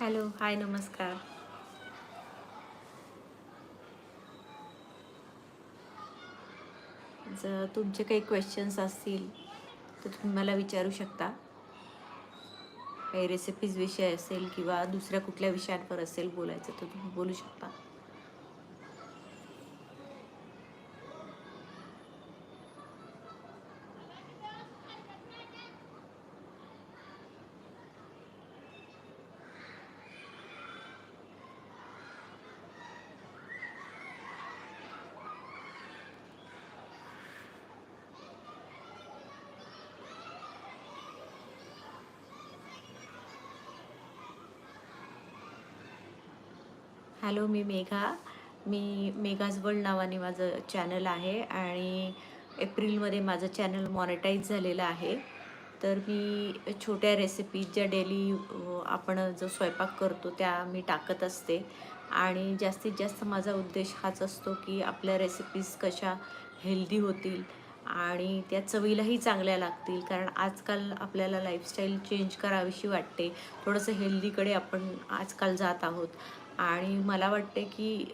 Hello hi नमस्कार जर तुमचे काही क्वेश्चन्स असतील तर तुम्ही मला विचारू शकता काही रेसिपीज विषय असेल किंवा दुसऱ्या कुठल्या विषयांवर असेल बोलायचं तर तुम्ही बोलू शकता हॅलो मी मेघा मी मेघाज वर्ल्ड नावाने माझं चॅनल आहे आणि एप्रिलमध्ये माझं चॅनल मॉनिटाईज झालेलं आहे तर मी छोट्या रेसिपीज ज्या डेली आपण जो स्वयंपाक करतो त्या मी टाकत असते आणि जास्तीत जास्त माझा उद्देश हाच असतो की आपल्या रेसिपीज कशा हेल्दी होतील आणि त्या चवीलाही चांगल्या लागतील कारण आजकाल आपल्याला लाईफस्टाईल चेंज करावीशी वाटते थोडंसं हेल्दीकडे आपण आजकाल जात आहोत आणि मला वाटते की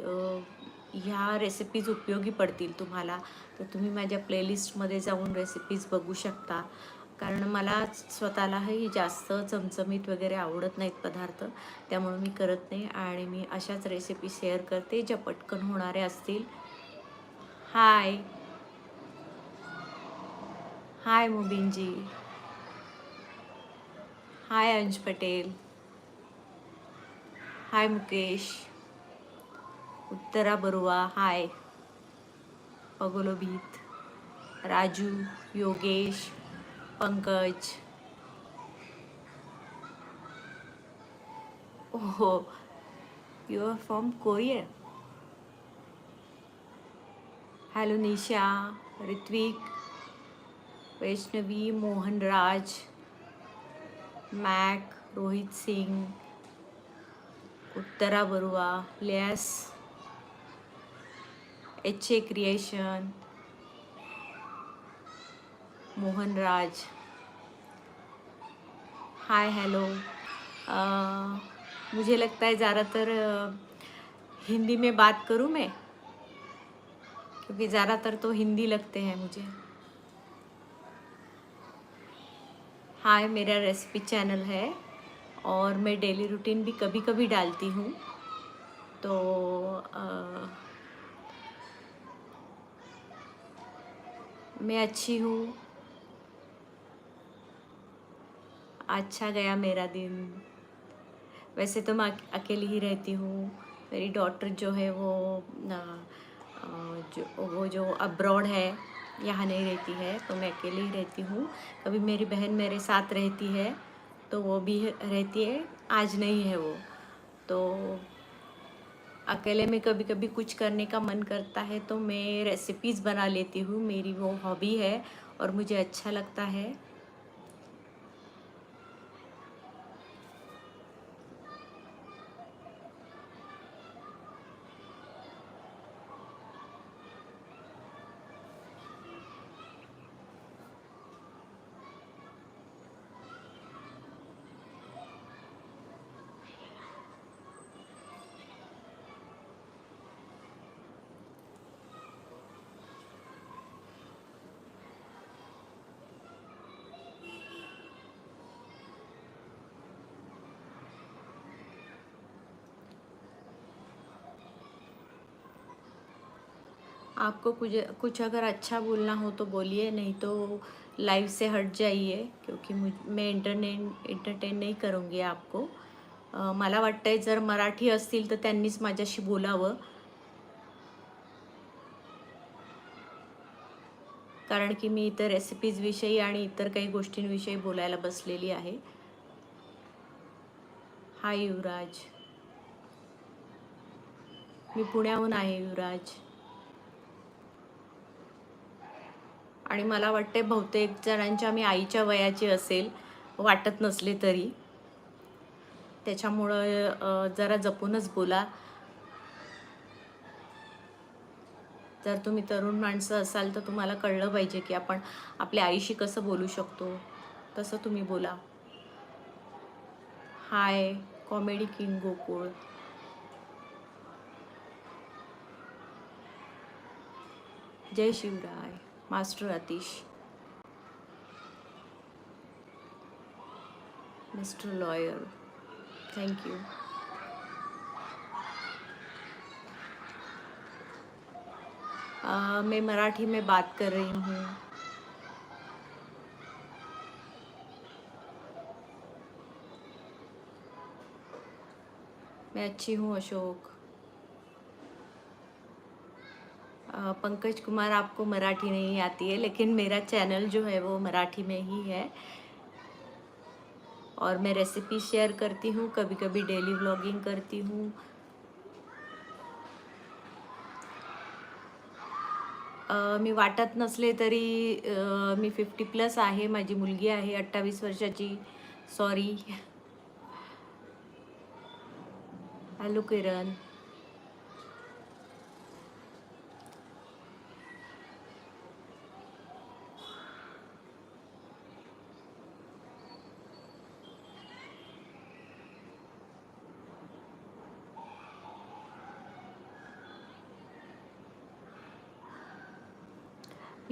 ह्या रेसिपीज उपयोगी पडतील तुम्हाला तर तुम्ही माझ्या प्लेलिस्टमध्ये जाऊन रेसिपीज बघू शकता कारण मला स्वतःलाही जास्त चमचमीत वगैरे आवडत नाहीत पदार्थ त्यामुळे मी करत नाही आणि मी अशाच रेसिपी शेअर करते ज्या पटकन होणारे असतील हाय हाय मुबिनजी hi Ansh Patel Hi Mukesh. Uttara Barua, hi. Pagolobit, Raju, Yogesh, Pankaj. Oh, you are from Korea. Hello Nisha, Ritvik, Vaishnavi, Mohan Raj, Mac, Rohit Singh, Uttar Barua less H A creation Mohan Raj hi hello मुझे लगता है ज़्यादातर हिंदी में बात करूँ मैं क्योंकि ज़्यादातर तो हिंदी लगते हैं मुझे हाय मेरा रेसिपी चैनल है और मैं डेली रूटीन भी कभी कभी डालती हूँ तो आ, मैं अच्छी हूँ अच्छा गया मेरा दिन वैसे तो मैं अकेली ही रहती हूँ मेरी डॉटर जो है वो आ, जो वो जो अब्रॉड है यहाँ नहीं रहती है तो मैं अकेली ही रहती हूँ कभी मेरी बहन मेरे साथ रहती है तो वो भी रहती है आज नहीं है वो तो अकेले में कभी कभी कुछ करने का मन करता है तो मैं रेसिपीज़ बना लेती हूँ मेरी वो हॉबी है और मुझे अच्छा लगता है आपको कुछ कुछ अगर अच्छा बोलना हो तो बोलिए नहीं तो लाइव से हट जाइए क्योंकि मैं इंटरटेन इंटरटेन नहीं करूँगी आपको मला वाटतं जर मराठी असतील तर त्यांनीच माझ्याशी बोलावं कारण की मी इतर रेसिपीजविषयी आणि इतर काही गोष्टींविषयी बोलायला बसलेली आहे हाय युवराज मी पुण्याहून आहे युवराज आणि मला वाटते बहुतेक जणांच्या मी आईच्या वयाची असेल वाटत नसले तरी त्याच्यामुळं जरा जपूनच बोला जर तुम्ही तरुण माणसं असाल तर तुम्हाला कळलं पाहिजे की आपण आपल्या आईशी कसं बोलू शकतो तसं तुम्ही बोला हाय कॉमेडी किंग गोकुळ जय Shivray master Atish mister lawyer thank you आ, मैं मराठी में बात कर रही हूँ मैं अच्छी हूँ अशोक पंकज कुमार आपको मराठी नहीं आती है लेकिन मेरा चैनल जो है वो मराठी में ही है और मैं रेसिपी शेयर करती हूँ कभी कभी डेली व्लॉगिंग करती हूँ मी वाटत नसले तरी मी फिफ्टी प्लस आहे माझी मुलगी आहे वर्षा वर्षाची सॉरी हॅलो किरण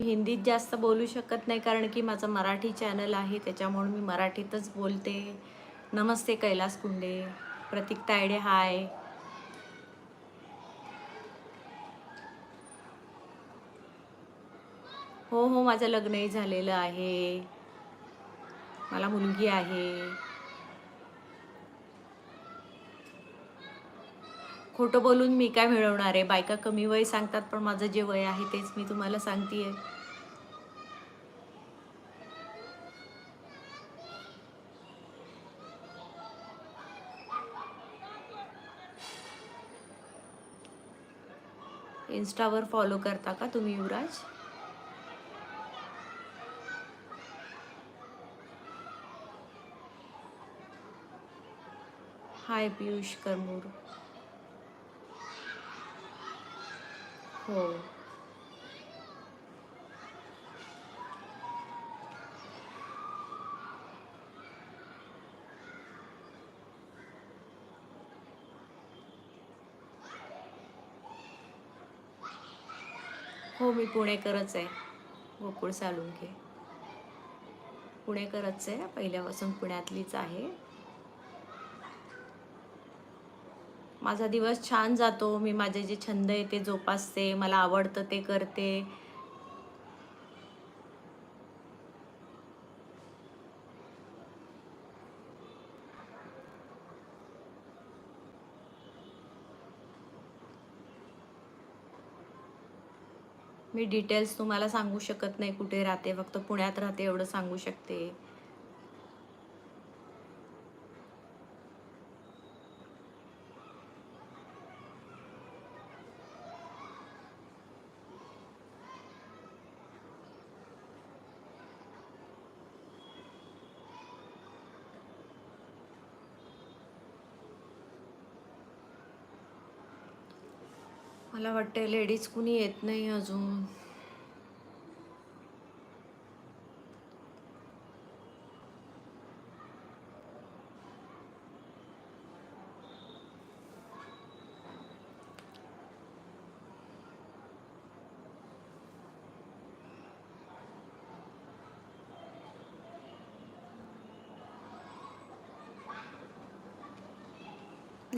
हिंदीत जास्त बोलू शकत नाही कारण की माझं मराठी चॅनल आहे त्याच्यामुळे मी मराठीतच बोलते नमस्ते कैलास कुंडे प्रतीक तायडे हाय हो हो माझं लग्नही झालेलं आहे मला मुलगी आहे खोटं बोलून मी काय मिळवणार आहे बायका कमी वय सांगतात पण माझं जे वय आहे तेच मी तुम्हाला सांगते इन्स्टावर फॉलो करता का तुम्ही युवराज हाय पियुष करमूर हो हो मी पुणेकरच आहे गोकुळ सालुंके पुणेकरच आहे पहिल्यापासून पुण्यातलीच आहे माझा दिवस छान जातो मी माझे जे छंद आहे ते जोपासते मला आवडतं ते करते मी डिटेल्स तुम्हाला सांगू शकत नाही कुठे राहते फक्त पुण्यात राहते एवढं सांगू शकते मला वाटतं लेडीज कुणी येत नाही अजून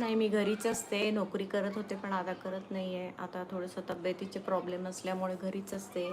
नाही मी घरीच असते नोकरी करत होते पण आता करत नाही आहे आता थोडंसं तब्येतीचे प्रॉब्लेम असल्यामुळे घरीच असते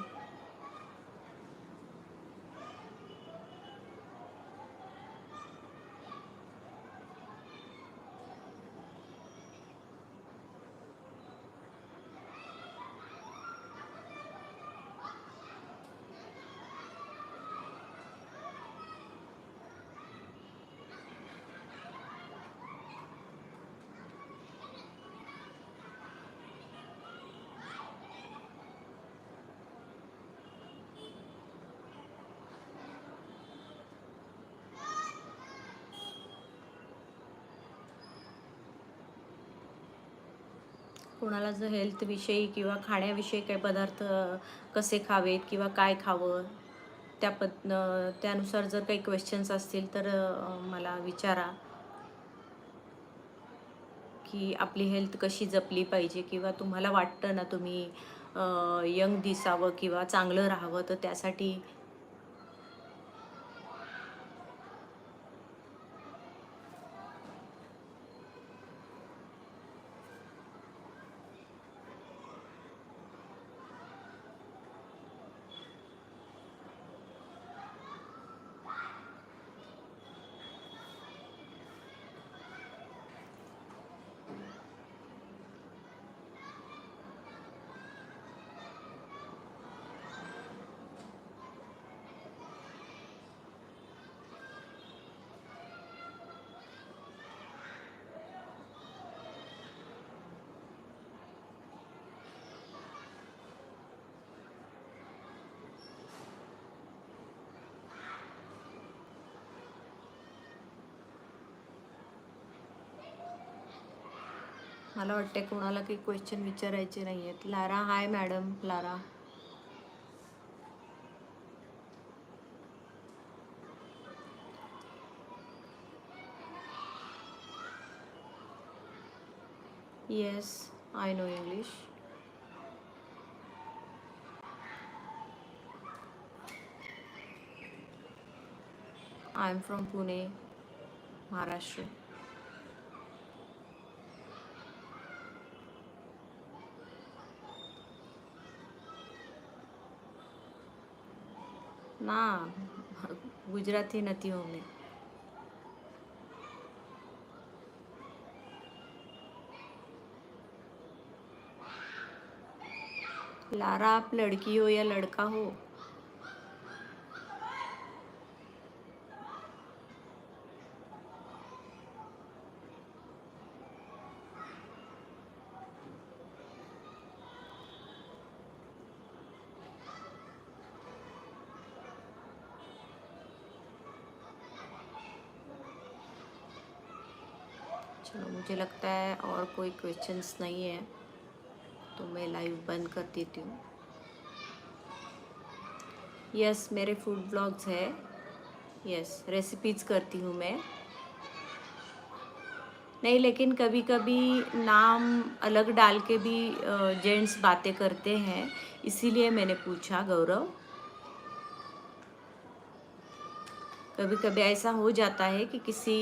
कोणाला जर हेल्थविषयी किंवा खाण्याविषयी काही पदार्थ कसे खावेत किंवा काय खावं त्या पद त्यानुसार जर काही क्वेश्चन्स असतील तर मला विचारा की आपली हेल्थ कशी जपली पाहिजे किंवा तुम्हाला वाटतं ना तुम्ही यंग दिसावं किंवा चांगलं राहावं तर त्यासाठी मला वाटते कोणाला क्वेश्चन विचारा नहीं है Lara hi madam Lara yes I no English I am from Pune Maharashtra ના ગુજરાતી નથી હું મેં लारा आप लड़की हो या लड़का हो मुझे लगता है और कोई क्वेश्चंस नहीं है तो मैं लाइव बंद कर देती हूँ यस मेरे फूड ब्लॉग्स है यस रेसिपीज़ करती हूँ मैं नहीं लेकिन कभी कभी नाम अलग डाल के भी जेंट्स बातें करते हैं इसीलिए मैंने पूछा गौरव कभी कभी ऐसा हो जाता है कि किसी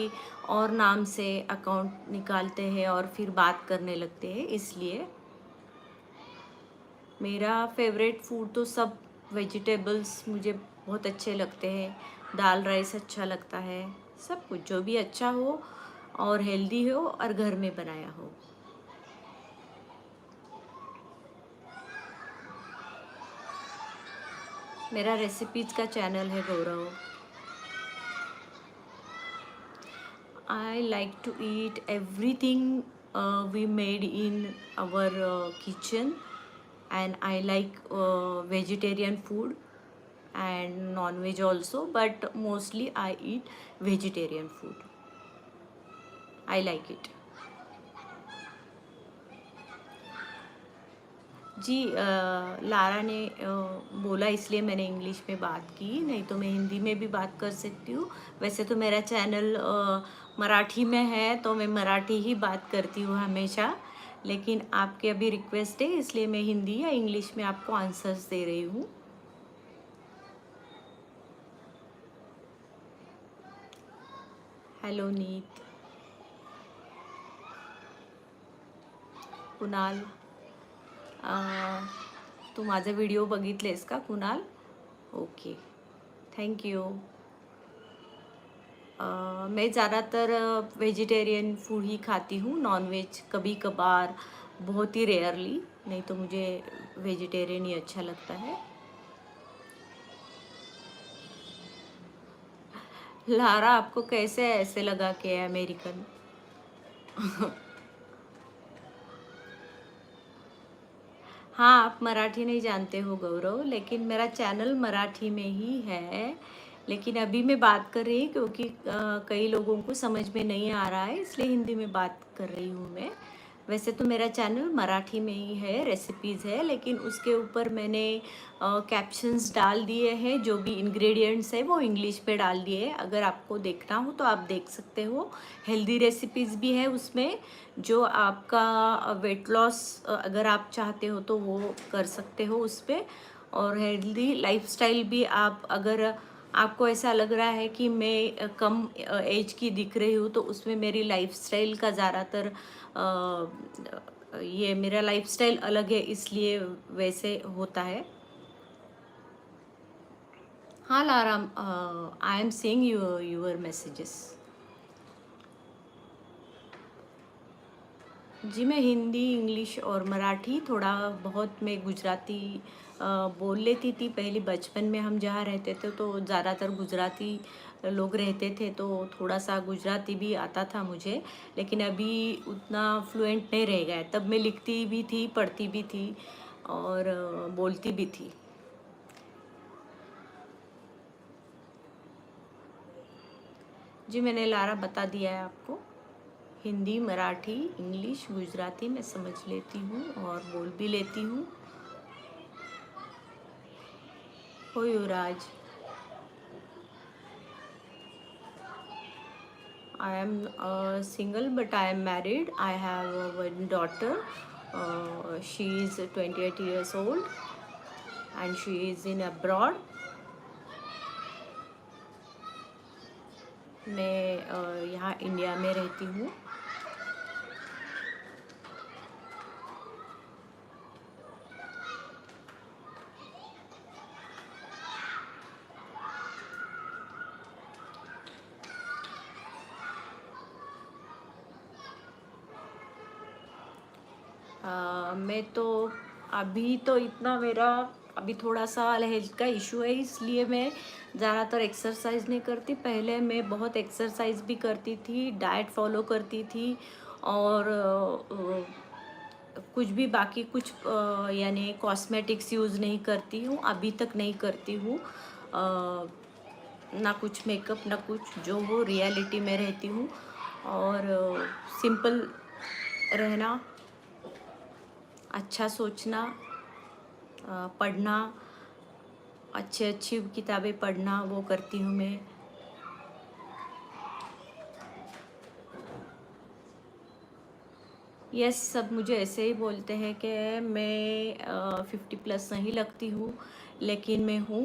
और नाम से अकाउंट निकालते हैं और फिर बात करने लगते हैं इसलिए मेरा फेवरेट फूड तो सब वेजिटेबल्स मुझे बहुत अच्छे लगते हैं दाल राइस अच्छा लगता है सब कुछ जो भी अच्छा हो और हेल्दी हो और घर में बनाया हो मेरा रेसिपीज़ का चैनल है Gaurav I like to eat everything uh, we made in our uh, kitchen and I like uh, vegetarian food and non-veg also but mostly I eat vegetarian food. I like it. जी आ, लारा ने आ, बोला इसलिए मैंने English में बात की नहीं तो मैं हिंदी में भी बात कर सकती हूँ वैसे तो मेरा चैनल आ, मराठी में है तो मैं मराठी ही बात करती हूँ हमेशा लेकिन आपके अभी रिक्वेस्ट है इसलिए मैं हिंदी या इंग्लिश में आपको आंसर्स दे रही हूँ हेलो नीत कुणाल तू मज़ा वीडियो बगित का कुणाल ओके यू मैं ज़्यादातर वेजिटेरियन फूड ही खाती हूँ नॉन वेज कभी कभार बहुत ही रेयरली नहीं तो मुझे वेजिटेरियन ही अच्छा लगता है लारा आपको कैसे ऐसे लगा के अमेरिकन हाँ आप मराठी नहीं जानते हो गौरव लेकिन मेरा चैनल मराठी में ही है लेकिन अभी मैं बात कर रही क्योंकि कई लोगों को समझ में नहीं आ रहा है इसलिए हिंदी में बात कर रही हूँ मैं वैसे तो मेरा चैनल मराठी में ही है रेसिपीज़ है लेकिन उसके ऊपर मैंने कैप्शंस डाल दिए हैं जो भी इंग्रेडिएंट्स है वो इंग्लिश पे डाल दिए हैं अगर आपको देखना हो तो आप देख सकते हो हेल्दी रेसिपीज़ भी है उसमें जो आपका वेट लॉस अगर आप चाहते हो तो वो कर सकते हो उस पर और हेल्दी लाइफ भी आप अगर आपको ऐसा लग रहा है कि मैं कम एज की दिख रही हूँ तो उसमें मेरी लाइफस्टाइल का ज़्यादातर ये मेरा लाइफस्टाइल अलग है इसलिए वैसे होता है हाँ लाराम I am seeing your your messages जी मैं हिंदी इंग्लिश और मराठी थोड़ा बहुत मैं गुजराती बोल लेती थी पहले बचपन में हम जहाँ रहते थे तो ज़्यादातर गुजराती लोग रहते थे तो थोड़ा सा गुजराती भी आता था मुझे लेकिन अभी उतना फ्लुएंट नहीं रह गया तब मैं लिखती भी थी पढ़ती भी थी और बोलती भी थी जी मैंने लारा बता दिया है आपको हिंदी मराठी इंग्लिश गुजराती मैं समझ लेती हूँ और बोल भी लेती हूँ हो Yuvraj I am single but I am married I have one daughter she is twenty eight years old and she is in abroad मैं uh, यहाँ इंडिया में रहती हूँ मैं तो अभी तो इतना मेरा अभी थोड़ा सा हेल्थ का इशू है इसलिए मैं ज़्यादातर एक्सरसाइज नहीं करती पहले मैं बहुत एक्सरसाइज भी करती थी डाइट फॉलो करती थी और कुछ भी बाकी कुछ यानी कॉस्मेटिक्स यूज़ नहीं करती हूँ अभी तक नहीं करती हूँ ना कुछ मेकअप ना कुछ जो वो रियलिटी में रहती हूँ और सिंपल रहना अच्छा सोचना पढ़ना अच्छी अच्छी किताबें पढ़ना वो करती हूँ मैं यस yes, सब मुझे ऐसे ही बोलते हैं कि मैं फिफ्टी प्लस नहीं लगती हूँ लेकिन मैं हूँ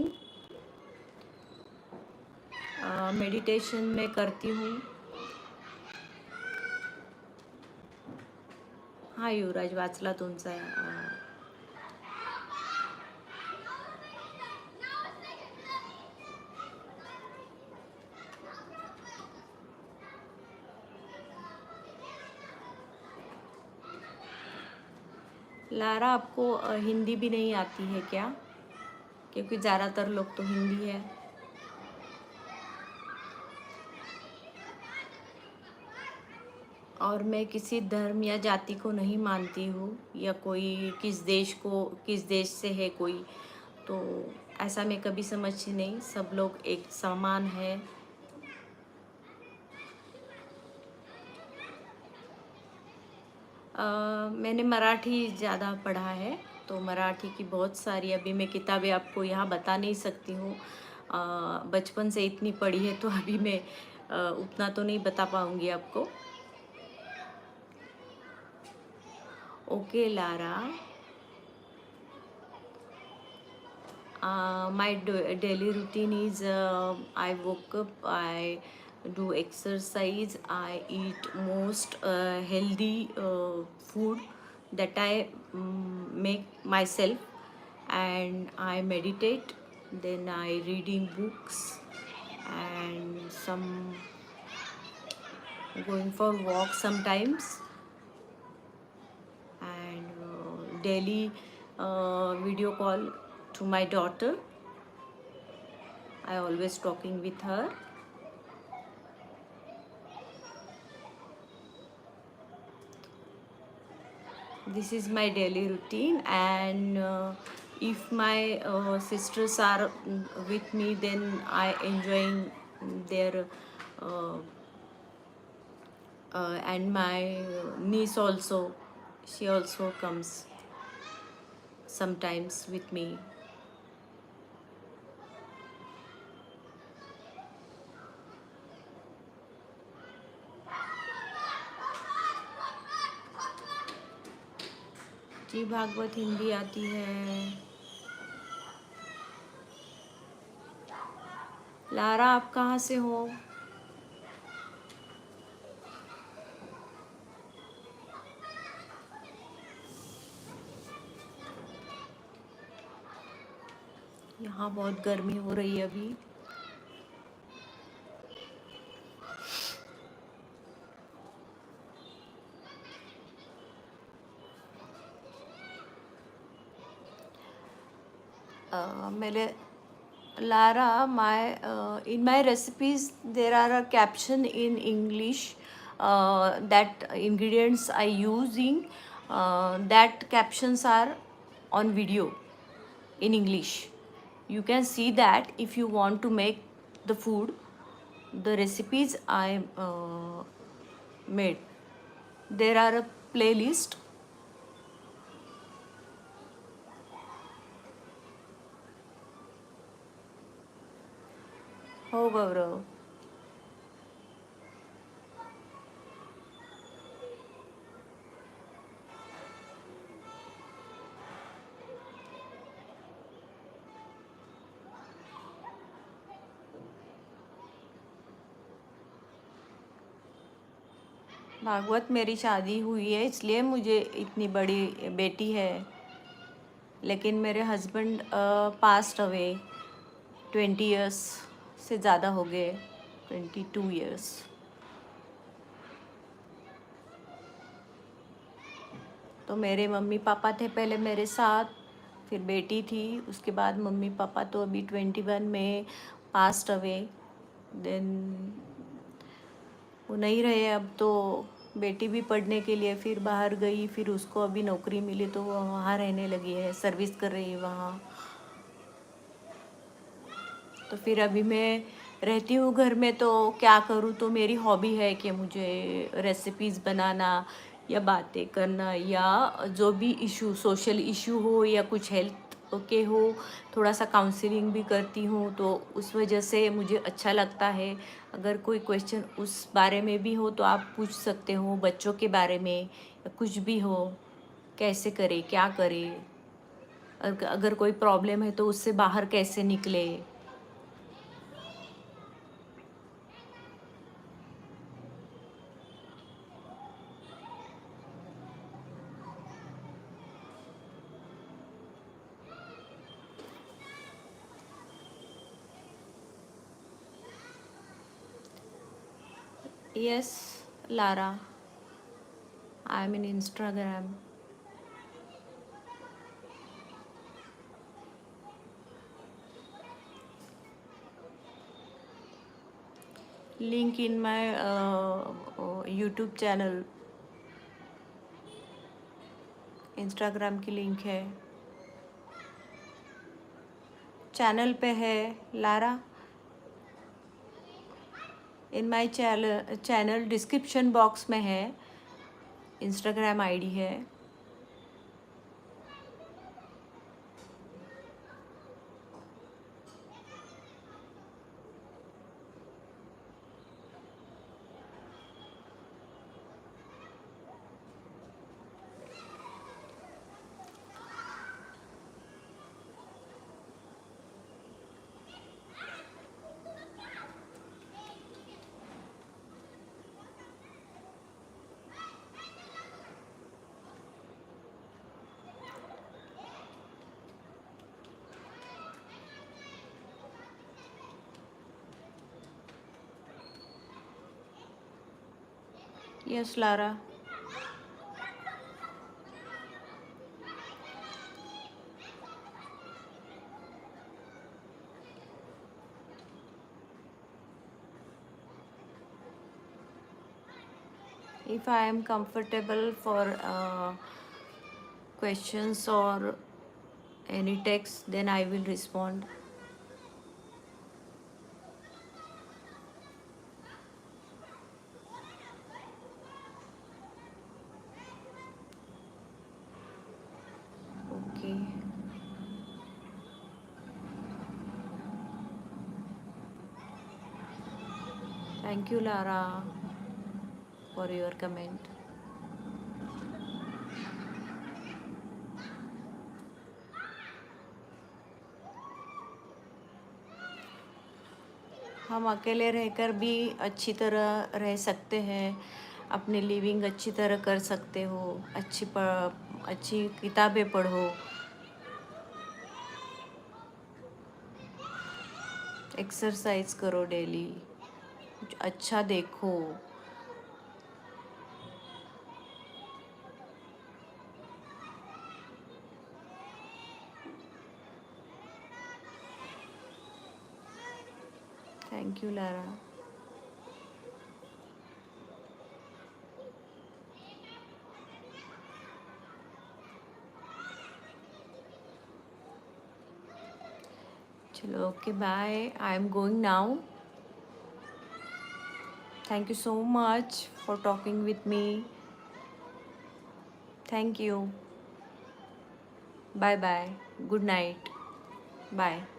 मेडिटेशन में करती हूँ हाँ युवराज वाचला तुम अं, लारा आपको अं, हिंदी भी नहीं आती है क्या क्योंकि ज़्यादातर लोग तो हिंदी है और मैं किसी धर्म या जाति को नहीं मानती हूँ या कोई किस देश को किस देश से है कोई तो ऐसा मैं कभी समझती नहीं सब लोग एक समान है आ, मैंने मराठी ज़्यादा पढ़ा है तो मराठी की बहुत सारी अभी मैं किताबें आपको यहाँ बता नहीं सकती हूँ बचपन से इतनी पढ़ी है तो अभी मैं आ, उतना तो नहीं बता पाऊँगी आपको Okay, Lara. Uh, my daily routine is uh, I woke up, I do exercise, I eat most uh, healthy uh, food that I um, make myself and I meditate, then I reading books and some going for walk sometimes daily uh, video call to my daughter I always talking with her this is my daily routine and uh, if my uh, sisters are with me then I enjoying their uh, uh, and my niece also she also comes sometimes with me. जी भागवत हिंदी आती है Lara आप कहाँ से हो यहाँ बहुत गर्मी हो रही है अभी मेरे Lara my in my recipes there are a caption in English that ingredients I using that captions are on video in English You can see that if you want to make the food, the recipes I uh, made. There are a playlist हो गौरव भागवत मेरी शादी हुई है इसलिए मुझे इतनी बड़ी बेटी है लेकिन मेरे husband passed away twenty years से ज़्यादा हो गए ट्वेंटी टू ईयर्स तो मेरे मम्मी पापा थे पहले मेरे साथ फिर बेटी थी उसके बाद मम्मी पापा तो अभी ट्वेंटी वन में पास्ट अवे देन वो नहीं रहे अब तो बेटी भी पढ़ने के लिए फिर बाहर गई फिर उसको अभी नौकरी मिली तो वो वहाँ रहने लगी है सर्विस कर रही है वहाँ तो फिर अभी मैं रहती हूँ घर में तो क्या करूँ तो मेरी हॉबी है कि मुझे रेसिपीज़ बनाना या बातें करना या जो भी इशू सोशल इशू हो या कुछ हेल्थ के हो थोड़ा सा काउंसलिंग भी करती हूँ तो उस वजह से मुझे अच्छा लगता है अगर कोई क्वेश्चन उस बारे में भी हो तो आप पूछ सकते हो बच्चों के बारे में कुछ भी हो कैसे करे क्या करे अगर कोई प्रॉब्लम है तो उससे बाहर कैसे निकले yes lara i'm in instagram link in my uh, youtube channel Instagram की लिंक है चैनल पे है Lara in my channel description box में है इंस्टाग्राम आईडी है Yes, Lara. If I am comfortable for uh, questions or any text, then I will respond. Thank you Lara for your comment हम अकेले रहकर भी अच्छी तरह रह सकते हैं अपनी लिविंग अच्छी तरह कर सकते हो अच्छी पढ़ अच्छी किताबें पढ़ो एक्सरसाइज करो डेली कुछ अच्छा देखो थैंक यू लारा चलो okay bye I am going now Thank you so much for talking with me. Thank you. Bye bye. Good night. Bye.